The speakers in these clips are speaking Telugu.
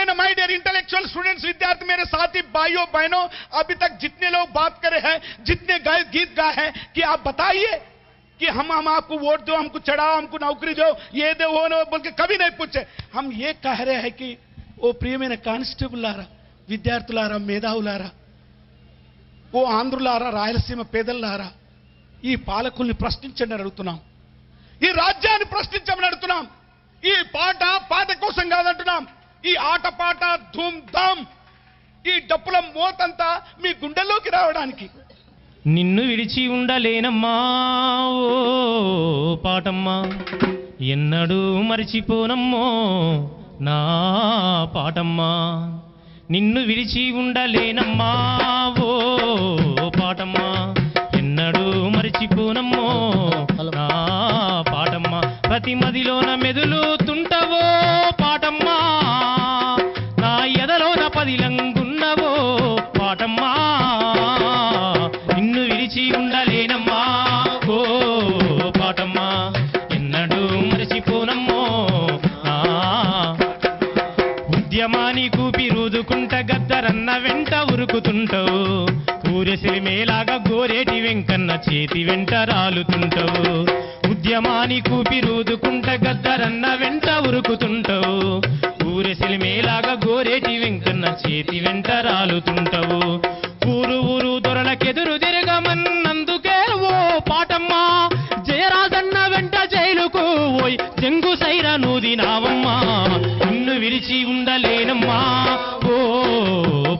मैंने माय डियर इंटेलेक्चुअल स्टूडेंट्स विद्यार्थी, मेरे साथी, भाइयों, बहनों, अभी तक जितने लोग बात करे हैं, जितने गाय गीत गाए हैं, कि आप बताइए कि हम हम आपको वोट दो, हमको चढ़ाओ, हमको नौकरी दो, ये दो, वो नो बोल के कभी नहीं पूछे। हम ये कह रहे हैं कि वो प्रिय मेरे कांस्टेबल आ रहा प्रियమైన కానిస్టేబుల్లారా విద్యార్థులారా మేధావులారా ఓ ఆంధ్రులారా రాయలసీమ పేదల్లారా ఈ పాలకుల్ని ప్రశ్నించండి అడుగుతున్నాం ఈ రాజ్యాన్ని ప్రశ్నించమని అడుగుతున్నాం ఈ पाट పాట कोसम का ఈ ఆటపాట ధూమ్ ధామ్ ఈ డప్పుల మోతంతా మీ గుండెల్లోకి రావడానికి. నిన్ను విడిచి ఉండలేనమ్మా ఓ పాటమ్మా. ఎన్నడూ మరిచిపోనమ్మో నా పాటమ్మా. నిన్ను విడిచి ఉండలేనమ్మా ఓ పాటమ్మా. ఎన్నడూ మరిచిపోనమ్మో నా పాటమ్మా. ప్రతి మదిలోన మెదులు కూపి గద్దరన్న వెంట ఉరుకుతుంటావు. ఊరెసిరి మేలాగా గోరేటి వెంకన్న చేతి వెంట రాలుతుంటావు. ఉద్యమాని కూపి రూదుకుంట గద్దరన్న వెంట ఉరుకుతుంటావు. ఊరెసిరి మేలాగా గోరేటి వెంకన్న చేతి వెంట రాలుతుంటావు. ఊరు ఊరు దొరలకెదురు తిరగమన్నందుకే ఓ పాటమ్మా జయరాజన్న వెంట జైలుకు ఓయ్ జంగు సైర నూదినావమ్మా నిన్ను విరిచి ఉండలేనమ్మా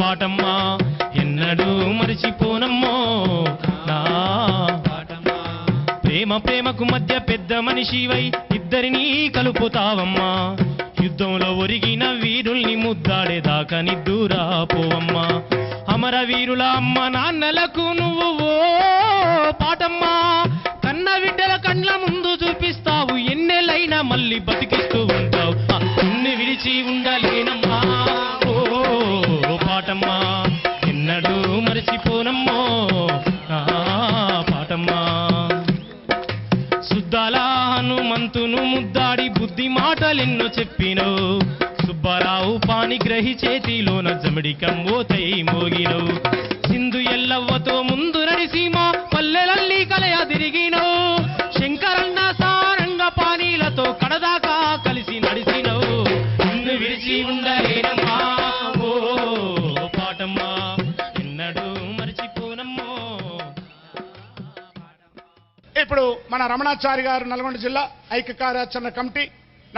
పాటమ్మా ఎన్నడూ మరిచిపోనమ్మో. నా ప్రేమ ప్రేమకు మధ్య పెద్ద మనిషివై ఇద్దరినీ కలుపుతావమ్మా. యుద్ధంలో ఒరిగిన వీరుల్ని ముద్దాడేదాకా నిద్దురా పోవమ్మా అమర వీరుల అమ్మ నాన్నలకు నువ్వు ఓ పాటమ్మా. కన్న బిడ్డల కండ్ల ముందు చూపిస్తావు ఎన్నెలైనా మళ్ళీ బతికిస్తూ ఉంటావు. విడిచి ఉండాలి. పానీలతో కడదాకా కలిసి నడిసినవు నిన్ను విడిచి ఉండలేనమ్మా. ఓ పాటమ్మా ఎన్నడూ మర్చిపోనమ్మో. ఇప్పుడు మన రమణాచారి గారు నల్గొండ జిల్లా ఐక్య కార్యాచరణ కమిటీ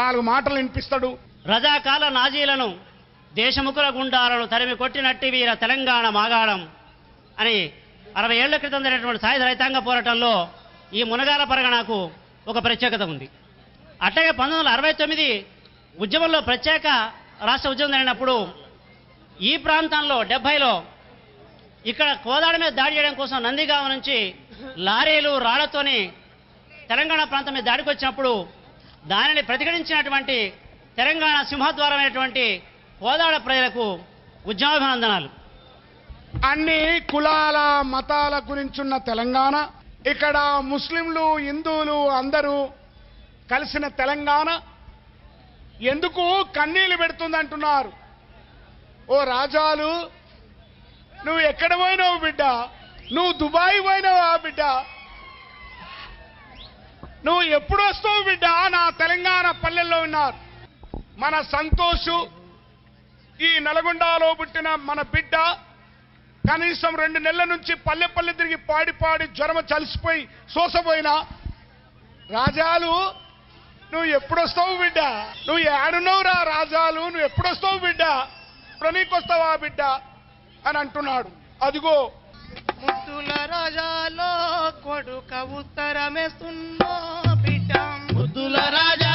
నాలుగు మాటలు వినిపిస్తాడు. రజాకాల నాజీలను దేశముఖుల గుండాలను తరిమి కొట్టినట్టి వీర తెలంగాణ మాగాళం అని అరవై ఏళ్ళ క్రితం జరిగినటువంటి సాయుధ రైతాంగ పోరాటంలో ఈ మునగాల పరగణకు ఒక ప్రత్యేకత ఉంది. అట్లాగే పంతొమ్మిది వందల అరవై తొమ్మిది ఉద్యమంలో ప్రత్యేక రాష్ట్ర ఉద్యమం జరిగినప్పుడు ఈ ప్రాంతంలో డెబ్బైలో ఇక్కడ కోదాడ మీద దాడి చేయడం కోసం నందిగామ నుంచి లారీలు రాళ్ళతోని తెలంగాణ ప్రాంతం మీద దాడికి వచ్చినప్పుడు దానిని ప్రతిఘటించినటువంటి తెలంగాణ సింహద్వారమైనటువంటి కోదాడ ప్రజలకు ఉద్యమాభినందనాలు. అన్ని కులాల మతాల గురించున్న తెలంగాణ ఇక్కడ ముస్లింలు హిందువులు అందరూ కలిసిన తెలంగాణ ఎందుకు కన్నీళ్ళు పెడుతుందంటున్నారు. ఓ రాజాలు నువ్వు ఎక్కడ పోయినావు బిడ్డ? నువ్వు దుబాయ్ పోయినావా బిడ్డ? నువ్వు ఎప్పుడు వస్తావు బిడ్డ? నా తెలంగాణ పల్లెల్లో ఉన్నారు. మన సంతోషు ఈ నల్గొండలో పుట్టిన మన బిడ్డ కనీసం రెండు నెలల నుంచి పల్లె పల్లె తిరిగి పాడి పాడి జ్వరం చలిసిపోయి సోసపోయినా. రాజాలు నువ్వు ఎప్పుడొస్తావు బిడ్డ? నువ్వు ఏడున్నావు రా రాజాలు నువ్వు ఎప్పుడొస్తావు బిడ్డ? ఇప్పుడు నీకొస్తావా బిడ్డ? అని అంటున్నాడు. అదిగో. ముద్దుల రాజాలో కొడుక ఉత్తరమేస్తున్నో బిడ్డ. ముద్దుల రాజాలో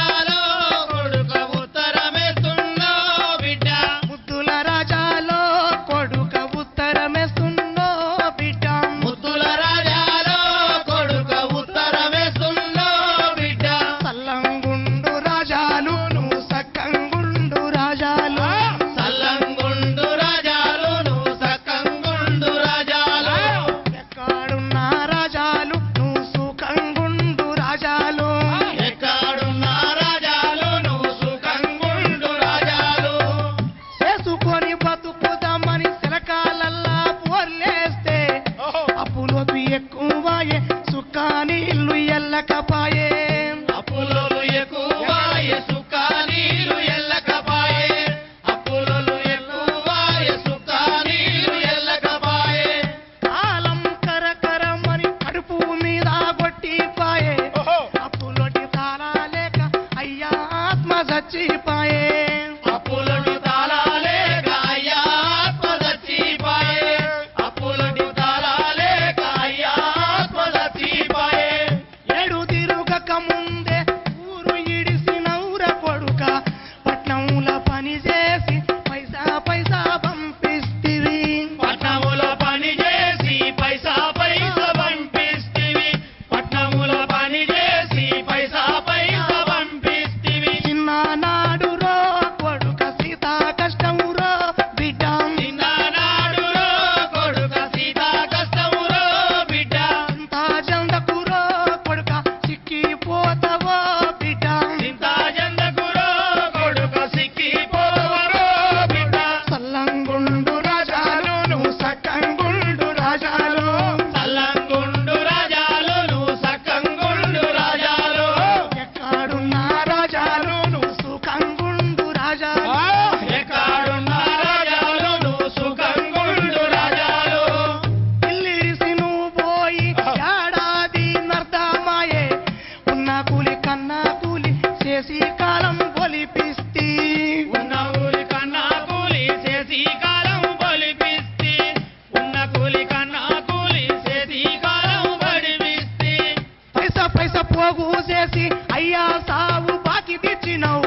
చేసి అయ్యా సావు బాకి తెచ్చినావు.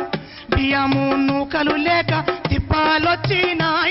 బియ్యము నూకలు లేక తిప్పాలొచ్చినా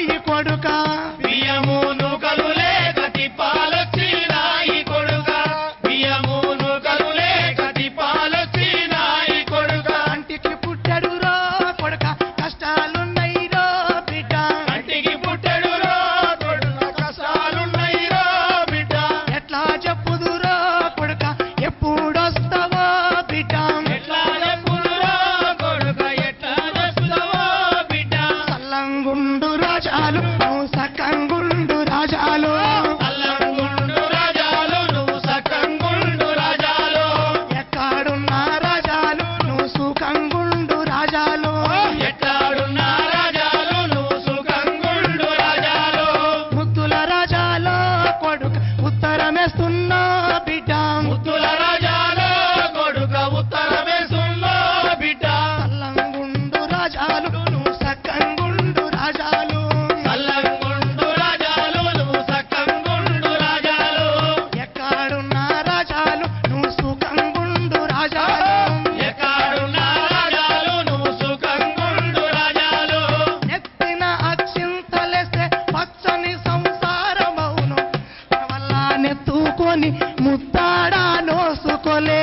తూకొని ముత్తాడా నోసుకోలే.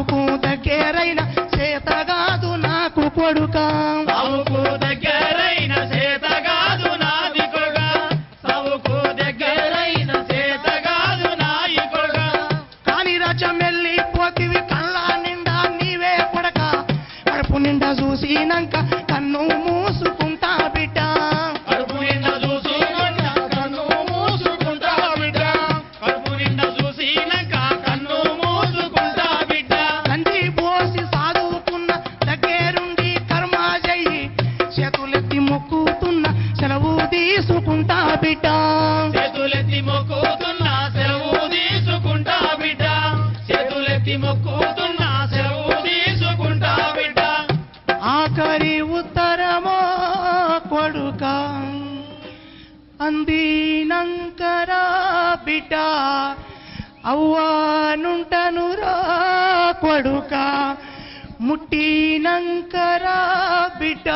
పూత చేతగాదు నాకు కొడుకా. కూతున్నా సెలవు తీసుకుంటా బిడ్డ ఆఖరి ఉత్తరమా కొడుక అందినంకరా బిడ్డ అవ్వనుంటనురా కొడుక ముట్టినంకరా బిడ్డ